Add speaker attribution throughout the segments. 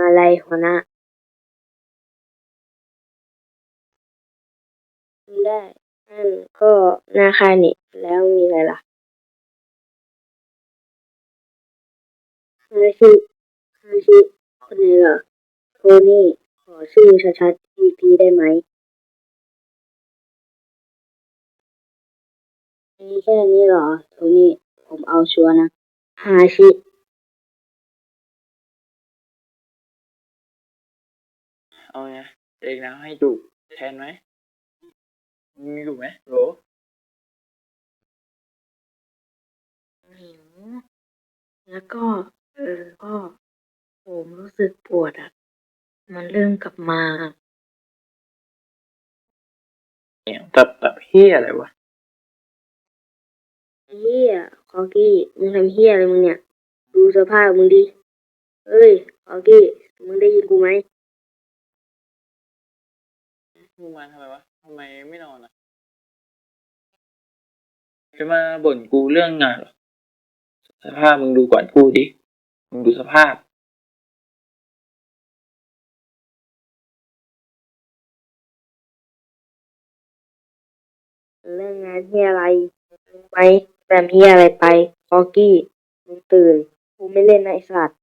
Speaker 1: อะไรหัวหน้าได้นั่นก็นาค่านี่แล้วมีอะไรล่ะฮาชิฮาชิคนนี้เหรอโทนี่ ขอชื่อชัดๆอีกทีได้ไหมมีแค่นี้เหรอโทนี่ ผมเอาชัวร์นะฮาชิ
Speaker 2: เอาไงเด็กน้ำให้จูบแทนไหมมีจูบไหมโหล
Speaker 1: หิวแล้วก็ เออก็ผมรู้สึกปวดอะ มันเริ่มกลับมา
Speaker 2: เนี่ยตับตับเฮียอะไรวะ
Speaker 1: เฮียคอกี้มึงทำเฮียอะไรมึงเนี่ย ดูสภาพมึงดิเอ้ยคอกี้มึงได้ยินกูไหม
Speaker 2: มึงมาทำไมวะทำไมไม่นอนอะจะมาบ่นกูเรื่องงานเหรอสภาพมึงดูก่อนพูดดิ มึงดูสภาพ
Speaker 1: เรื่องงานเฮียอะไรรู้ไหมแต่เฮียอะไรไปคอกี้มึงตื่น กูไม่เล่นนะไอสัตว์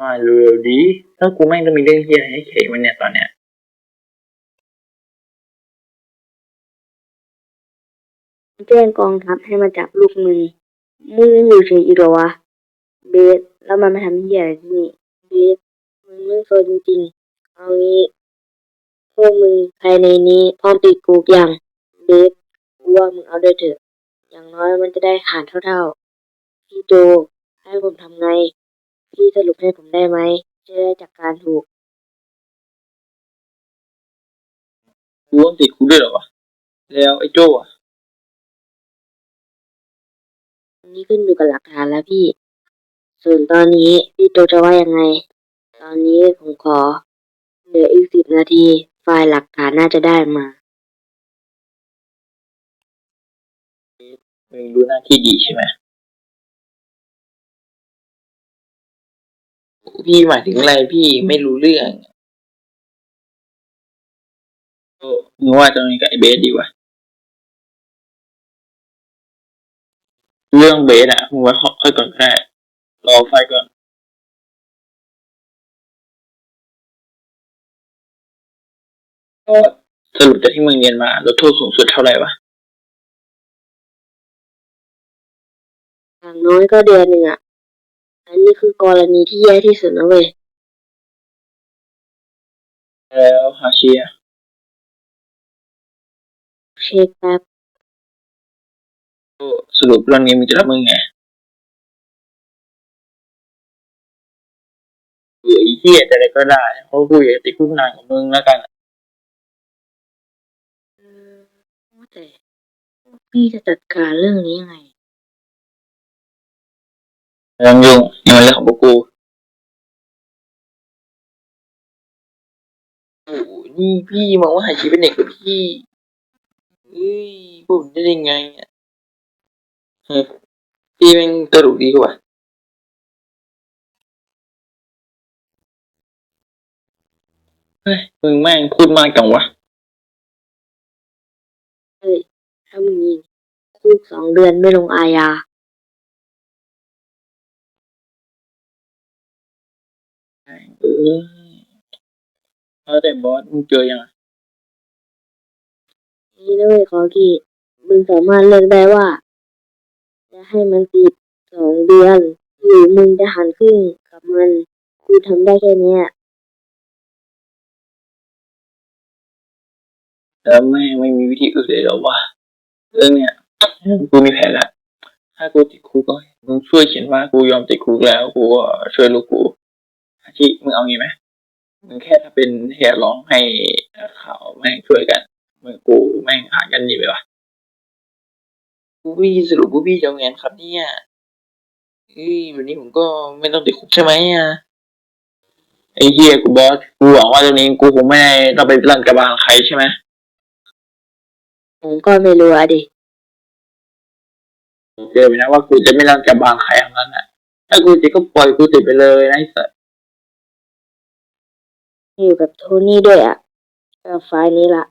Speaker 2: มาเร็วๆดีถ้ากูแม่งต้องมีเรื่องเฮียให้เขมันเนี่ยตอนเนี้ย
Speaker 1: แจ้งกองทัพให้มาจับลูกมึงมึงอยู่เฉยอีกเหรอวะ เบส แล้วมันมาทำเฮียอะไรที่นี่เบส มึงไม่โซนจริงๆ เอางี้ พวกมึงภายในนี้พร้อมติดคุกยังเบสกูว่ามึงเอาด้วยเถอะ อย่างน้อยมันจะได้ขาดเท่าๆ พี่โจ ให้ผมทำไง พี่สรุปให้ผมได้ไหม จะได้จัดการถูก
Speaker 2: กูต้องติดคุกด้วยเหรอวะ แล้วไอ้โจ้อะ
Speaker 1: อันนี้ขึ้นอยู่กับหลักฐานแล้วพี่ ส่วนตอนนี้พี่โตจะว่ายังไง ตอนนี้ผมขอ เหลืออีกสิบนาที ไฟล์หลักฐานน่าจะได้มา
Speaker 2: มึงรู้หน้าที่ดีใช่ไหมพี่หมายถึงอะไรพี่ไม่รู้เรื่องโอ้มึงว่าจะมีกับไอ้เบสดีวะ เรื่องเบสอะมึงไว้ค่อยก่อนก็ได้รอไฟก่อนก็สรุปจากที่มึงเรียนมาลดโทษสูงสุดเท่าไหร่วะ
Speaker 1: อย่างน้อยก็เดือนหนึ่งอะ อันนี้คือกรณีที่แย่ที่สุดนะเว้ย
Speaker 2: แล้วฮาชิอะ
Speaker 1: เช็คแป๊บ
Speaker 2: ก็ สรุปเรื่องนี้มึงจะรับมึงไงเออไอ้เหี้ยแต่อะไรก็ได้เพราะกูอยากจะติดคุกนานกับมึงแล้วกัน
Speaker 1: เออว่าแต่พี่จะจัดการเรื่องนี้ยังไง
Speaker 2: ไม่ต้องยุ่งนี่มันเรื่องของพวกกูโอ้โหนี่พี่มองว่าหายชีเป็นเด็กกับพี่เฮ้ยพูดได้ยังไงอะเฮ้ยพี่แม่งตลกดีกว่าเฮ้ยมึงแม่งพูดมากจังวะ
Speaker 1: เฮ้ยถ้ามึงยิงคุกสองเดือนไม่ลงอาญา
Speaker 2: เออแล้วแต่บอสมึงเจอยังอะ
Speaker 1: นี่นะเว้ยขอกีมึงสามารถเลือกได้ว่า จะให้มันติดสองเดือน หรือมึงจะหันครึ่งกับมันกูทำได้แค่เนี้ย
Speaker 2: แล้วแม่ไม่มีวิธีอื่นเลยหรอวะเรื่องเนี้ยกูมีแผนละถ้ากูติดคุกก็มึงช่วยเขียนว่ากูยอมติดคุกแล้วกูก็ช่วยลูกกูอาชีมึงเอางี้ไหมมึงแค่ถ้าเป็นเหตุร้องให้ข่าวแม่งช่วยกันมึงกูแม่งหากันดีไปวะ กูพี่สรุปกูพี่จะเอาไงครับเนี่ย เฮ้ยวันนี้ผมก็ไม่ต้องติดคุกใช่ไหมอะ ไอ้เฮียกูบอส กูหวังว่าตรงนี้กูคงไม่ได้ต้องไปรันกระบาลใครใช่ไหม
Speaker 1: ผมก็ไม่รู้อะดิ
Speaker 2: เจอไปนะว่ากูจะไม่รันกับบางใครทั้งนั้นอะ
Speaker 1: ถ้ากูติดก็ปล่อยกูติดไปเลยนะไอ้สัส
Speaker 3: อยู่กับโทนี่ด้วยอะกับไฟล์นี้ละ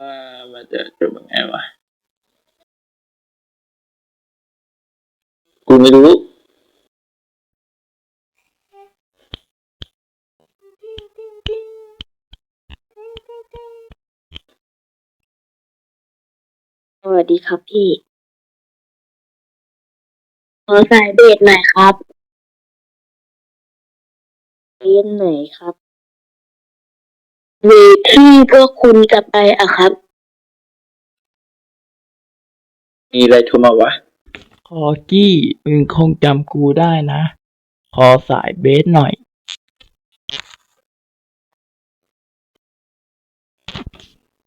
Speaker 1: ว่า มันจะจบยังไงวะ กูไม่รู้
Speaker 3: สวัสดีครับพี่ขอสายเบสหน่อยครับเบสไหนครับเวทที่พวกคุณจะไปอะครับ
Speaker 1: มีอะไรโทรมาวะ
Speaker 2: คอกี้มึงคงจำกูได้นะ ขอสายเบสหน่อย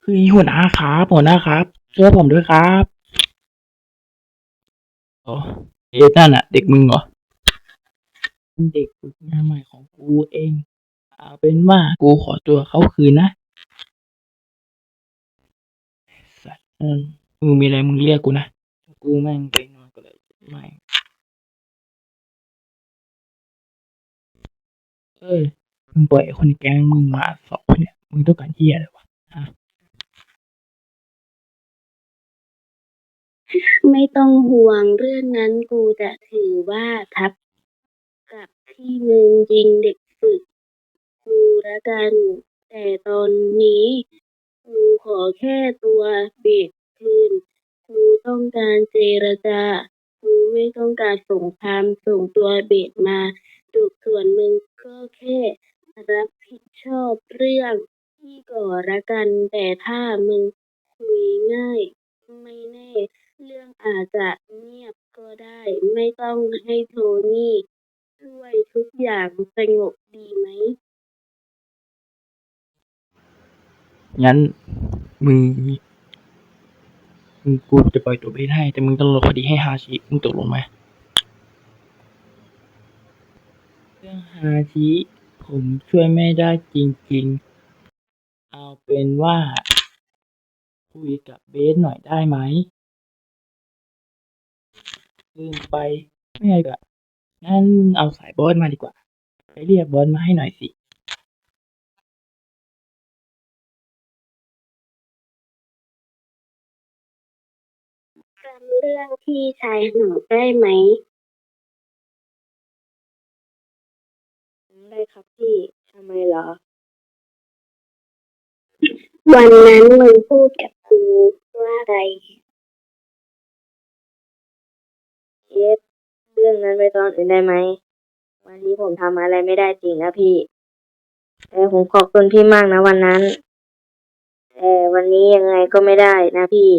Speaker 2: คือหัวหน้าครับหัวหน้าครับช่วยผมด้วยครับโอ้เบสนั่นน่ะเด็กมึงเหรอเป็นเด็กฝึกงานใหม่ของกูเองเอาเป็นว่ากูขอตัวเขาคืนนะสัตว์ มึงมีอะไรมึงเรียกกูนะ กูแม่งไปนอนก็เลยไม่เอ้ยมึงปล่อยไอ้คนในแก๊งมึงมาสองคนเนี่ย มึงต้องการเหี้ยอะไรวะ
Speaker 3: ไม่ต้องห่วงเรื่องนั้นกูจะถือว่าทับกับที่มึงยิงเด็กฝึกกูละกัน แต่ตอนนี้กูขอแค่ตัวเบรก คืนกูต้องการเจรจา กูไม่ต้องการสงคราม ส่งตัวเบรกมาดูส่วนมึงก็แค่ รับผิดชอบเรื่องที่ก่อละกัน แต่ถ้ามึงคุยง่าย ไม่แน่ เรื่องอาจจะเงียบก็ได้ ไม่ต้องให้โทนี่ช่วยทุกอย่างสงบดีไหม
Speaker 2: งั้นมึง มึงกูจะปล่อยตัวเบสให้ แต่มึงต้องรอคดีให้ฮาชิมึงตกลงไหมเรื่องฮาชิผมช่วยไม่ได้จริง ๆ เอาเป็นว่า คุยกับเบสหน่อยได้ไหมลืมไปไม่ไงก็งั้นมึงเอาสายบอสมาดีกว่า ไปเรียกบอสมาให้หน่อยสิ
Speaker 3: เรื่องที่ชายหนูได้ไหม ได้ครับพี่ ทำไมเหรอ วันนั้นมึงพูดกับครูว่าอะไรเย็บเรื่องนั้นไปตอนอื่นได้ไหม วันนี้ผมทำอะไรไม่ได้จริงนะพี่ แต่ผมขอบคุณพี่มากนะวันนั้น แต่วันนี้ยังไงก็ไม่ได้นะพี่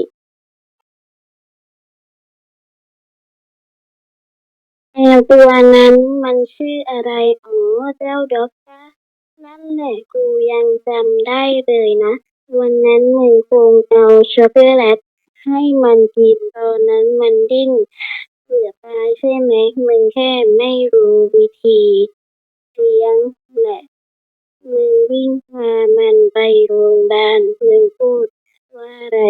Speaker 3: แมวตัวนั้นมันชื่ออะไรอ๋อ เจ้าด็อกเตอร์นั่นแหละกูยังจำได้เลยนะ วันนั้นมึงคงเอาช็อกโกแลตให้มันกินตอนนั้นมันดิ้นเกือบตายใช่ไหมมึงแค่ไม่รู้วิธีเลี้ยงแหละมึงวิ่งพามันไปโรงพยาบาลมึงพูดว่าอะไร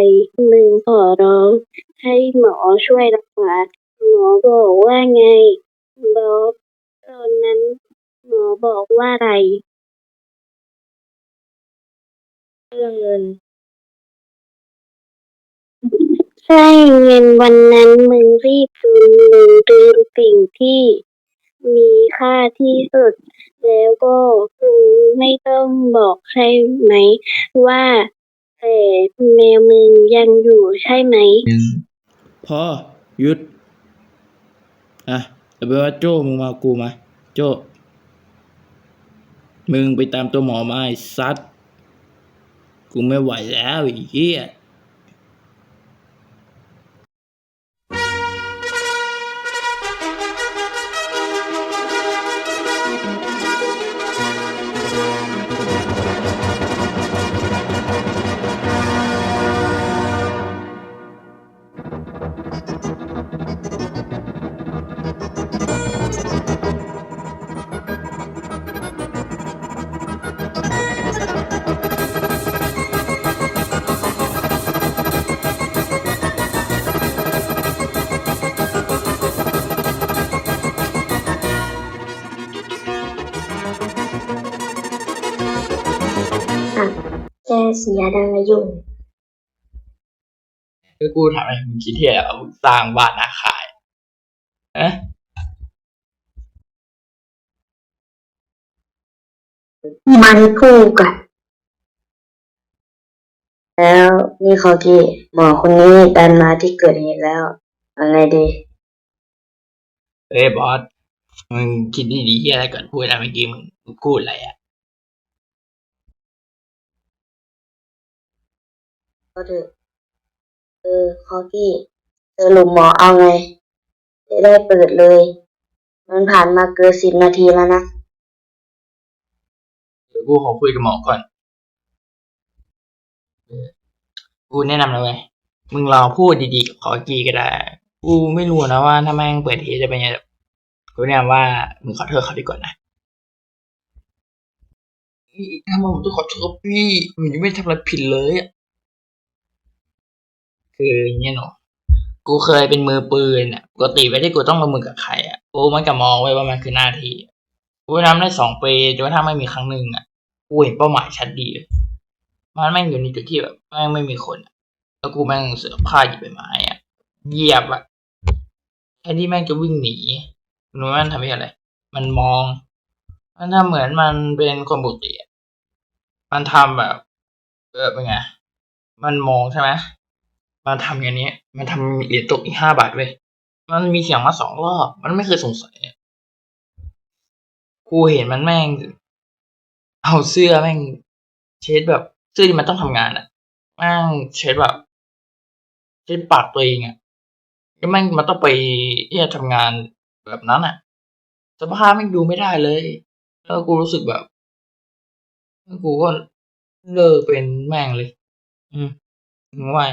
Speaker 3: มึงขอร้องให้หมอช่วยรักษา หมอบอกว่าไงบอสตอนนั้นหมอบอกว่าอะไร เรื่องเงิน ใช่เงินวันนั้นมึงรีบจนมึงลืมสิ่งที่มีค่าที่สุด แล้วก็มึงไม่ต้องบอกใช่ไหม ว่าแต่แมวมึงยังอยู่ใช่ไหม
Speaker 2: พอหยุด อะเอาไปลว่าโจ้มึงมากูมา โจ้ มึงไปตามตัวหมอมาไอ้ซัดกูไม่ไหวแล้วไอ้เหี้ย
Speaker 1: เสียดังอายุ
Speaker 2: ก็กูถามอะไรมึงคิดที่จะเอาสร้างบ้านอาขายเอะ
Speaker 1: มันคู่กันแล้วนี่เขาที่หมอคนนี้ดันมาที่เกิดเหตุแล้วเอาไงดี
Speaker 2: เอ้ยบอสมึงคิดดีๆที่อะไรก่อนพูดอะไรเมื่อกี้มึงมึงพูดอะไรอะ
Speaker 1: ก็เถอะ เออคอกี้เจอหลุมหมอเอาไง จะได้เปิดเลย มันผ่านมาเกินสิบนาทีแล้วนะ
Speaker 2: เดี๋ยวกูขอคุยกับหมอก่อนเออกูแนะนำนะเว้ยมึงลองพูดดีๆกับคอกีก็ได้ กูไม่รู้นะว่าถ้าแม่งเปิดเทสจะเป็นยังไงกูแนะนำว่ามึงขอโทษเขาดีกว่านะอีถ้ามึงต้องขอโทษพี่มึงยังไม่ทำอะไรผิดเลยอะ คืออย่างเงี้ยเนาะกูเคยเป็นมือปืนอะปกติเวลาที่กูต้องลงมือกับใครอะกูมันก็มองไว้ว่ามันคือหน้าที่กูทำได้สองปีจนกระทั่งไม่มีครั้งหนึ่งอะกูเห็นเป้าหมายชัดดีมันแม่งอยู่ในจุดที่แบบแม่งไม่มีคนอะแล้วกูแม่งเสือผ้าหยิบใบไม้อะเหยียบอะแทนที่แม่งจะวิ่งหนีรู้ไหมมันทำให้อะไร มันมอง มันทำเหมือนมันเป็นคนปกติอะมันทำแบบเออเป็นไง มันมองใช่ไหม มันทำอย่างนี้ มันทำเหรียญตกอีกห้าบาทเว้ย มันมีเสียงมาสองรอบ มันไม่เคยสงสัยอะกูเห็นมันแม่ง เอาเสื้อแม่ง เช็ดแบบเสื้อที่มันต้องทำงานอะแม่งเช็ดแบบเช็ดปากตัวเองอะแล้วแม่งมันต้องไปที่จะทำงานแบบนั้นอะสภาพแม่งดูไม่ได้เลย แล้วกูรู้สึกแบบกูก็เลิกเป็นแม่งเลย อืมมึงว่า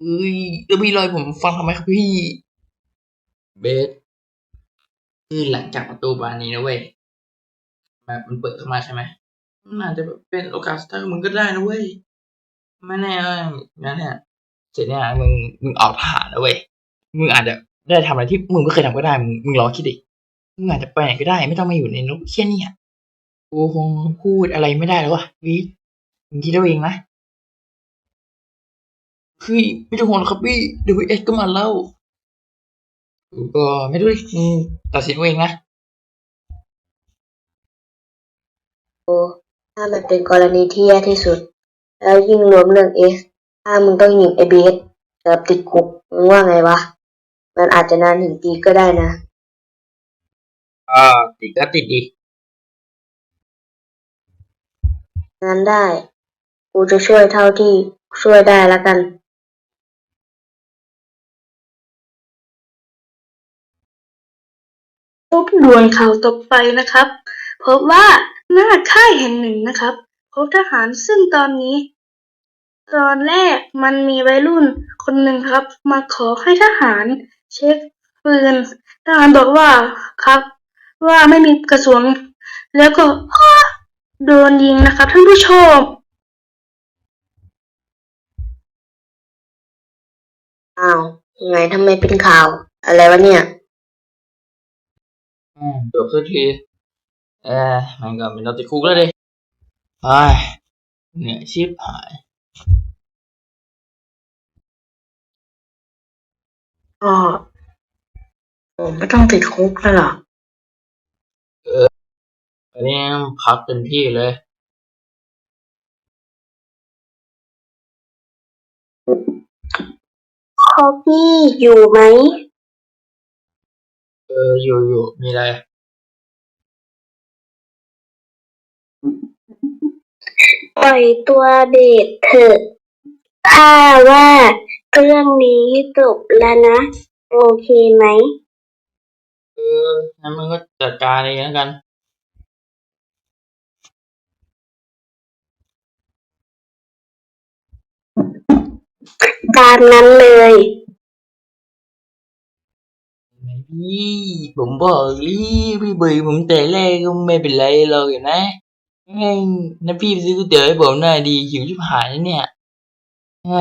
Speaker 2: เอ้ยแล้วพี่ลอยผมฟังทำไมครับพี่ เบสคือหลังจากประตูบานนี้นะเว้ยแบบมันเปิดเข้ามาใช่ไหมมันอาจจะเป็นโอกาสสุดท้ายของมึงก็ได้นะเว้ยไม่แน่เว้ยงั้นเนี่ยเสร็จเนี่ยมึงมึงออกผ่านนะเว้ยมึงอาจจะได้ทำอะไรที่มึงไม่เคยทำก็ได้มึงมึงลองคิดดิมึงอาจจะไปไหนก็ได้ ไม่ต้องมาอยู่ในนกเคี้ยนี่ยกูคงพูดอะไรไม่ได้แล้ววะวีดมึงคิดเอาเองนะ คือไม่ต้องห่วงหรอกครับพี่เดี๋ยววีเอสก็มาเล่ากูก็ไม่รู้ดิมึงตัดสินเอาเองนะ
Speaker 1: โอ้ถ้ามันเป็นกรณีที่แย่ที่สุด แล้วยิ่งรวมเรื่องเอสถ้ามึงต้องยิงไอเบสเกือบติดคุกมึงว่าไงวะ มันอาจจะนานถึงปีก็ได้นะ
Speaker 2: อ่าติดก็ติดดี
Speaker 1: งานได้ กูจะช่วยเท่าที่ช่วยได้แล้วกัน
Speaker 4: พบด่วนข่าวต่อไปนะครับ พบว่าหน้าค่ายแห่งหนึ่งนะครับ พบทหารซึ่งตอนนี้ ตอนแรกมันมีวัยรุ่นคนหนึ่งครับ มาขอให้ทหารเช็คปืนทหารบอกว่าครับ ว่าไม่มีกระสุนแล้วก็โดนยิงนะครับท่านผู้ชม
Speaker 1: อ้าวยังไงทำไมเป็นข่าว อะไรวะเนี่ย
Speaker 2: จบสักทีเออมันก็เป็นเราติดคุกแล้วดิไอ้ยเหนื่อยชิบหาย
Speaker 4: ก็ผมไม่ต้องติดคุกแล้วหรอ
Speaker 2: อันนี้พักเต็มที่เลย
Speaker 1: คอพี่อยู่ไหม
Speaker 2: เอออยู่อยู่มีอะไร
Speaker 1: ปล่อยตัวเบสเถอะถ้าว่าเรื่องนี้จบแล้วนะ โอเคไหม
Speaker 2: เอองั้นมึงก็จัดการเองแล้วกัน
Speaker 1: ตามนั้นเลย
Speaker 2: ไหนพี่ผมบอกลี่พี่เบยผมแต่แรกก็ไม่เป็นไรหรอกนะไงนะพี่ซื้อก๋วยเตี๋ยวให้ผมหน่อยดีหิวชิบหายแล้วเนี่ยไง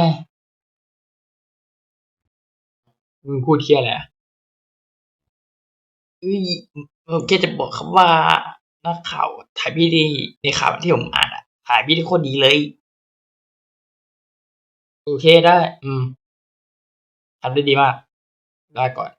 Speaker 2: มึงพูดเที่ยอะไรอะเอ้ยผมแค่จะบอกครับว่านักข่าวถ่ายพี่ดีในข่าวที่ผมอ่านอะขายพี่ได้โคตรดีเลย โอเคได้ อืมทำได้ดีมาก ได้ก่อน